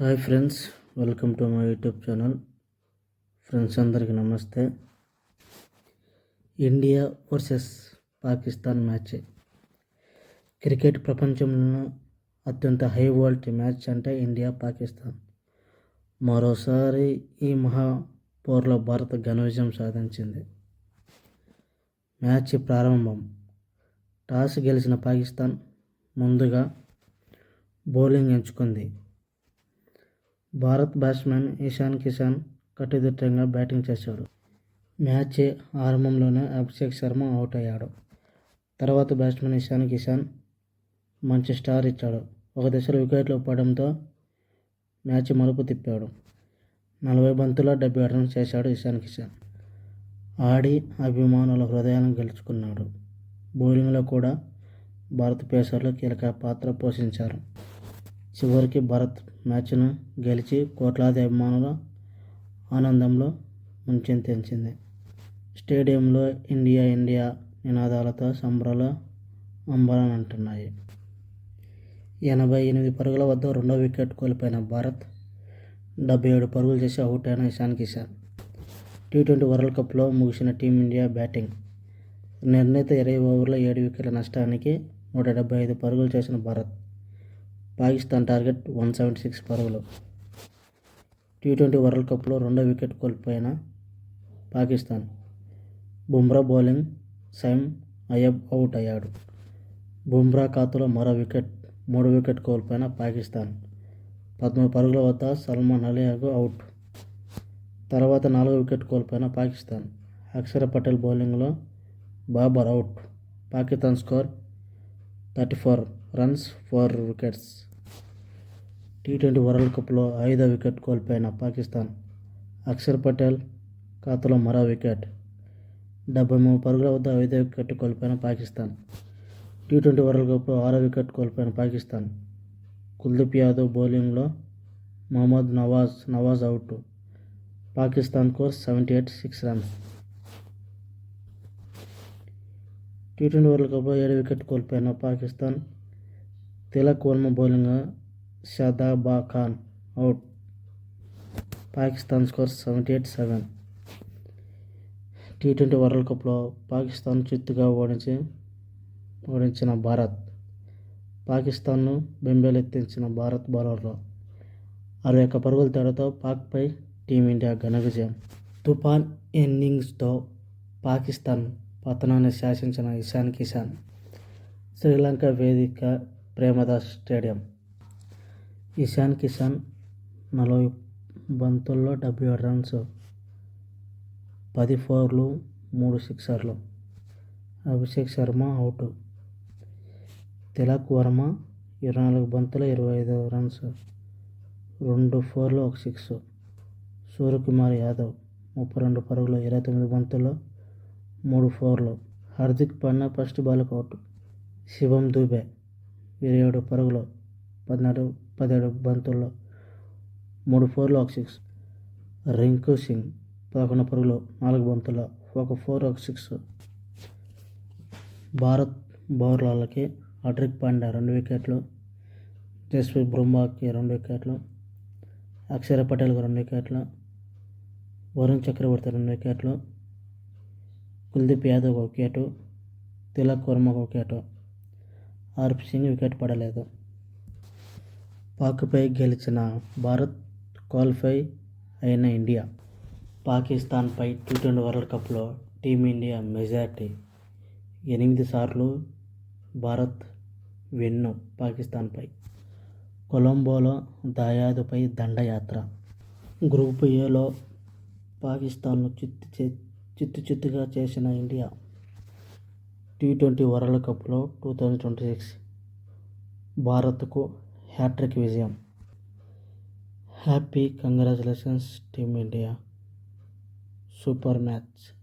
Hi friends welcome to my YouTube channel. Friends అందరికీ నమస్తే. India versus Pakistan match. Cricket ప్రపంచంలో అత్యంత high voltage match అంటే India Pakistan. మరోసారి ఈ మహా పోర్లో భారత్ ఘన విజయం సాధించింది. మ్యాచ్ ప్రారంభం. టాస్ గెలిచిన పాకిస్తాన్ ముందుగా బౌలింగ్ ఎంచుకుంది. భారత్ బ్యాట్స్మెన్ ఇషాన్ కిషాన్ కట్టుదిట్టంగా బ్యాటింగ్ చేశాడు. మ్యాచ్ ఆరంభంలోనే అభిషేక్ శర్మ అవుట్ అయ్యాడు. తర్వాత బ్యాట్స్మెన్ ఇషాన్ కిషాన్ మంచి స్టార్ ఇచ్చాడు. ఒక దశలో వికెట్లు పడడంతో మ్యాచ్ మలుపు తిప్పాడు. నలభై బంతుల డెబ్బై రన్స్ చేశాడు ఇషాన్ కిషాన్. ఆడి అభిమానుల హృదయాలను గెలుచుకున్నాడు. బౌలింగ్లో కూడా భారత పేసర్లు కీలక పాత్ర పోషించారు. చివరికి భారత్ మ్యాచ్ను గెలిచి కోట్లాది అభిమానుల ఆనందంలో ముంచెం తెంచింది స్టేడియంలో ఇండియా ఇండియా నినాదాలతో సంబరాలు అంబరానంటున్నాయి ఎనభై ఎనిమిది పరుగుల వద్ద రెండో వికెట్ కోల్పోయిన భారత్ డెబ్బై ఏడు పరుగులు చేసి అవుట్ అయిన Ishan Kishan. T twenty world కప్లో ముగిసిన టీమిండియా బ్యాటింగ్. నిర్ణీత ఇరవై ఓవర్లో ఏడు వికెట్ల నష్టానికి నూట డెబ్బై ఐదు పరుగులు చేసిన Bharat Pakistan target one seventy six పరుగులు. టీ ట్వంటీ వరల్డ్ కప్లో రెండో వికెట్ కోల్పోయిన పాకిస్తాన్. బుమ్రా బౌలింగ్ సైమ్ అయబ్ అవుట్ అయ్యాడు. బుమ్రా ఖాతాలో మరో వికెట్ మూడు వికెట్ కోల్పోయిన పాకిస్తాన్. పదమూడు పరుగుల వద్ద సల్మాన్ అలియాకు అవుట్. తర్వాత నాలుగు వికెట్ కోల్పోయిన పాకిస్తాన్. అక్షర పటేల్ బౌలింగ్లో Babar out. Pakistan score thirty four runs four wickets. T twenty world కప్లో ఐదో వికెట్ కోల్పోయిన పాకిస్తాన్. అక్షర్ పటేల్ ఖాతాలో మరో వికెట్. డెబ్బై మూడు పరుగుల వద్ద ఐదో వికెట్ కోల్పోయిన పాకిస్తాన్. టీ ట్వంటీ వరల్డ్ కప్లో ఆరో వికెట్ కోల్పోయిన పాకిస్తాన్. కుల్దీప్ యాదవ్ బౌలింగ్లో Mohammad Nawaz Nawaz out. Pakistan course seventy eight six runs. T twenty world కప్లో ఏడు వికెట్ కోల్పోయిన Pakistan. Tilak Varma bowling Shadab Khan out. Pakistan score seventy eight seven. T twenty world కప్లో పాకిస్తాన్ చిత్తుగా ఓడించి ఓడించిన భారత్. పాకిస్తాన్ను బెంబేలెత్తించిన భారత్ బౌలర్లు. అరవై ఒక్క పరుగుల తేడాతో పాక్పై టీమిండియా ఘన విజయం. తుఫాన్ ఇన్నింగ్స్తో పాకిస్తాన్ పతనాన్ని శాసించిన ఇషాన్ కిషాన్ శ్రీలంక వేదిక ప్రేమదాస్ స్టేడియం. ఇషాన్ కిషన్ నలభై బంతుల్లో డెబ్బై ఏడు రన్స్ పది ఫోర్లు మూడు సిక్సర్లు. అభిషేక్ శర్మ అవుట్. తిలక్ వర్మ ఇరవై నాలుగు బంతుల ఇరవై ఐదు రన్స్ రెండు ఫోర్లు ఒక సిక్స్. సూర్యకుమార్ యాదవ్ ముప్పై రెండు పరుగులు ఇరవై తొమ్మిది బంతుల్లో మూడు ఫోర్లు. హార్దిక్ పాండ్యా ఫస్ట్ బాల్కి అవుట్. శివం దూబే ఇరవై ఏడు పరుగులు పద్నాలుగు పదిహేడు బంతుల్లో మూడు ఫోర్లు ఒక సిక్స్. రింకు సింగ్ పదకొండు పరుగులు నాలుగు బంతుల్లో ఒక ఫోర్ ఒక సిక్స్. భారత్ బౌలర్లకి అట్రిక్ పాండ్యా రెండు వికెట్లు జస్ప్రీత్ బృంబాకి రెండు వికెట్లు అక్షర పటేల్కి రెండు వికెట్లు వరుణ్ చక్రవర్తి రెండు వికెట్లు కుల్దీప్ యాదవ్ ఒక వికెట్ తిలక్ వర్మ ఒక వికెట్. ఆర్పి సింగ్ వికెట్ పడలేదు. పాక్పై గెలిచిన భారత్ క్వాలిఫై అయిన ఇండియా పాకిస్తాన్పై టీ ట్వంటీ వరల్డ్ కప్లో టీమిండియా మెజార్టీ ఎనిమిది సార్లు భారత్ వెన్ను పాకిస్తాన్పై. కొలంబోలో దాయాదుపై దండయాత్ర. గ్రూప్ ఏలో పాకిస్తాన్ను చిత్తు చిత్తు చిత్తుగా చేసిన ఇండియా టీ ట్వంటీ వరల్డ్ కప్లో టూ థౌజండ్ ట్వంటీ సిక్స్ భారత్కు హ్యాట్రిక్ విజయం. Happy congratulations team India. Super match.